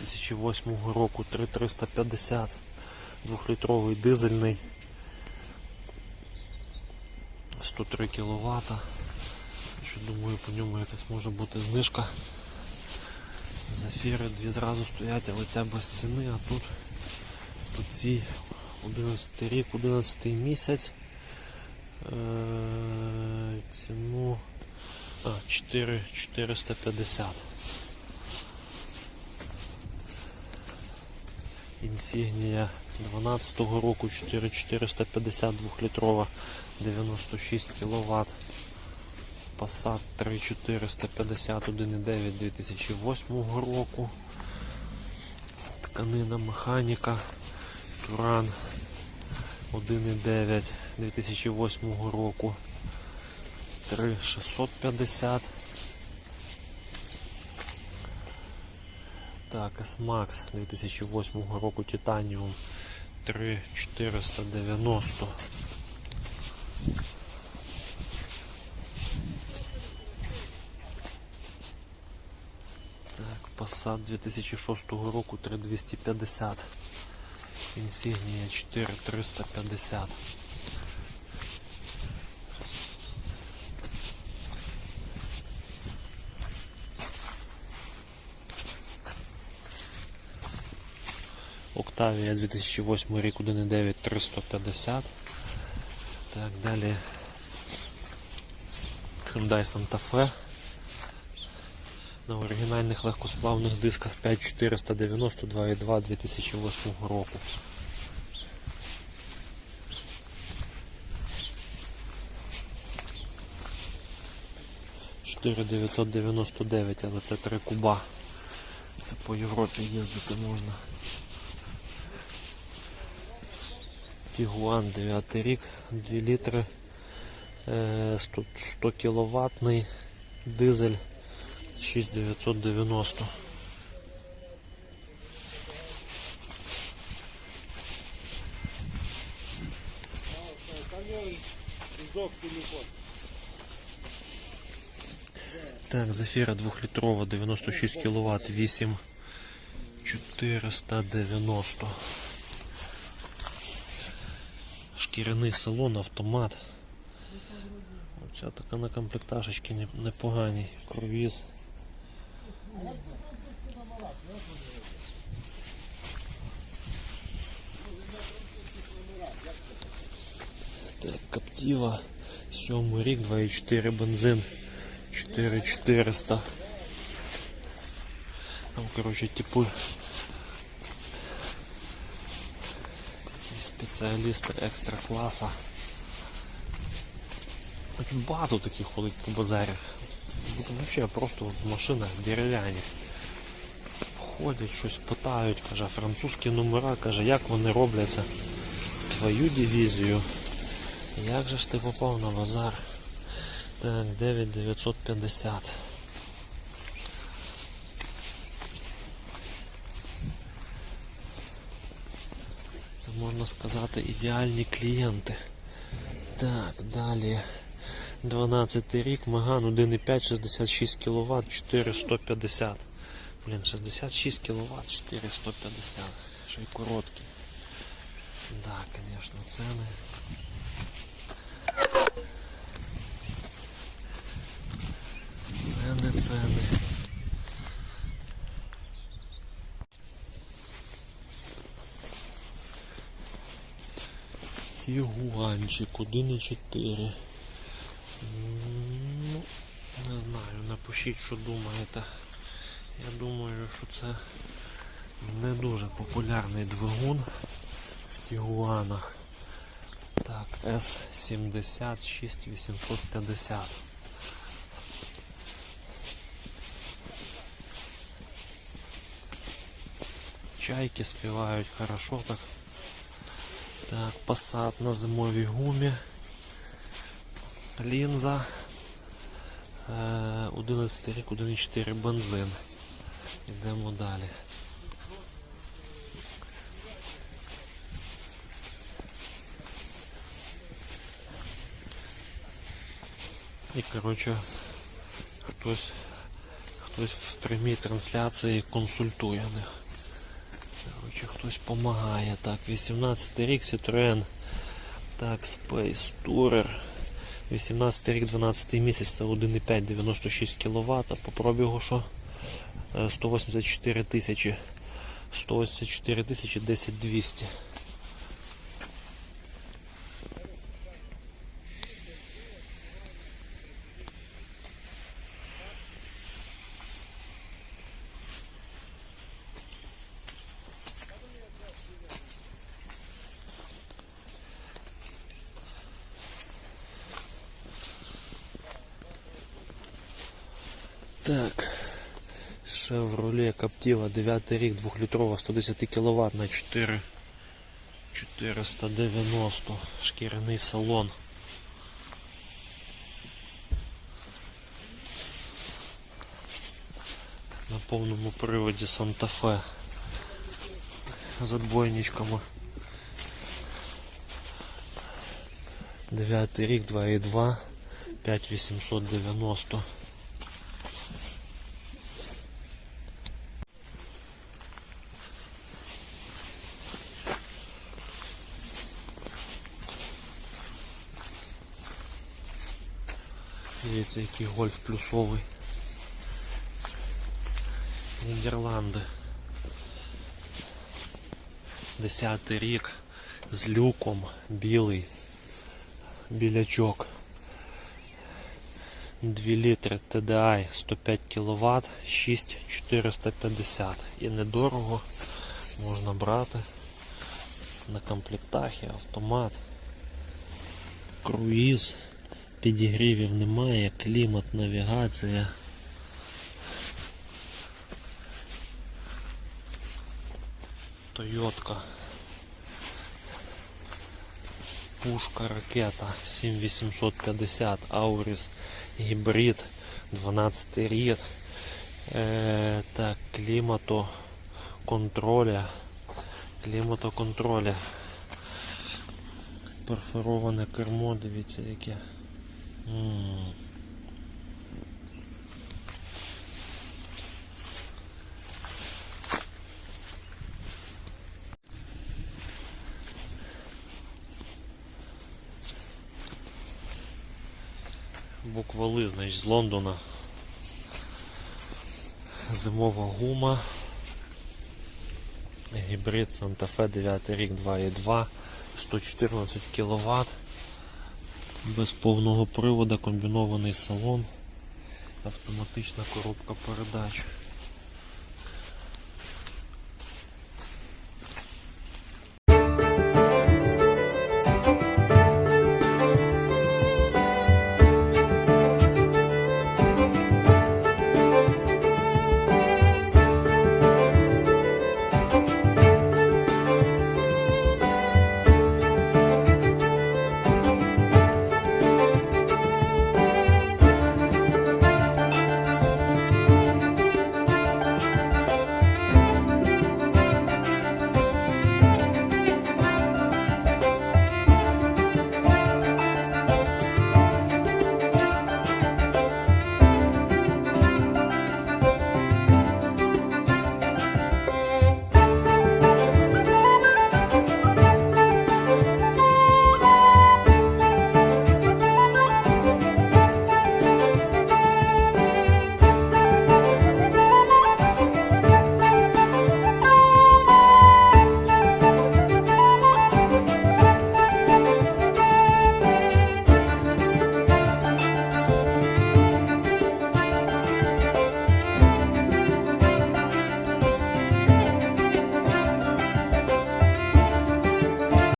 2008 року 3350 двохлітровий дизельний 103 кВт. Що думаю, по ньому якась може бути знижка. Зафіри дві зразу стоять, але ця без ціни, а тут по цій 11 рік, 11 місяць. Е, ціну а, 4 450. Інсігнія 12-го року 4450 2-літрова 96 кВт. Passat 3450 1.9 2008 року. Тканина механіка. Туран 1.9 2008 року. 3650. Так, S-Max 2008 року Titanium 3490. Так, Passat 2006 року 3250. Insignia 4350. Octavia 2008 рік 1.9 350. Так, далі Hyundai Santa Fe. На оригінальних легкосплавних дисках 5490 2.2 2008 року. Чотири 999, але це три куба. Це по Європі їздити можна. Тігуан 9 рік, 2 літри, е, 100, 100 кіловатний дизель 6990. Так, Зафіра 2-літрова 96 кВт 8 490. Шкіряний салон, автомат. Оця така на комплекташечки не- непогані. Круїз. Так, Каптіва. Сьомий рік, 2,4 бензин. 4400. Там, короче, типу спеціалісти екстра класа. Тут багато таких ходить по базарі. Взагалі просто в машинах дерев'яні. Ходять, щось питають, каже, французькі номера, каже, як вони робляться. Твою дивізію. Як же ж ти попав на базар? Так, 9950. Це можна сказати ідеальні клієнти. Так, далі. 12 рік, Маган 1,5, 66 кВт, 4150. Блін, 66 кВт, 4150. Ще й короткі. Да, звісно, ціни. Ціни, ціни. Тігуанчик 1,4. Ну, не знаю, напишіть, що думаєте. Я думаю, що це не дуже популярний двигун в Тігуанах. Так, S70 6850. Чайки співають хорошо так. Так, Passat на зимовій гумі. Лінза. Е, 11 рік, 1,4 бензин. Йдемо далі. І коротше хтось хтось в прямій трансляції консультує них. Хтось допомагає. Так, 18 рік Citroen. Так, Space Tourer. 18 рік, 12 місяць, це 1,5, 96 кВт. По пробігу що? Е, 184 тисячі. 184 тисячі 10 200. Так. Chevrolet Captiva 9 рік, 2-літрова, 110 кВт на 4 490. Шкіряний салон. На повному приводі Санта-Фе з отбойничками. 9 рік, 2,2, 5890. Дивіться, який гольф плюсовий. Нідерланди. Десятий рік з люком білий білячок. 2 літри TDI 105 кВт 6450 і недорого можна брати на комплектахі автомат круїз підігрівів немає, клімат, навігація. Тойотка. Пушка ракета 7850 Аурис гібрид 12 рік. Е, так, клімато контроля. Кліматоконтроля. Перфороване кермо, дивіться яке. Буквали, значить, з Лондона. Зимова гума. Гібрид Santa Fe 9 рік 2.2, 114 кВт. Без повного приводу комбінований салон, автоматична коробка передач.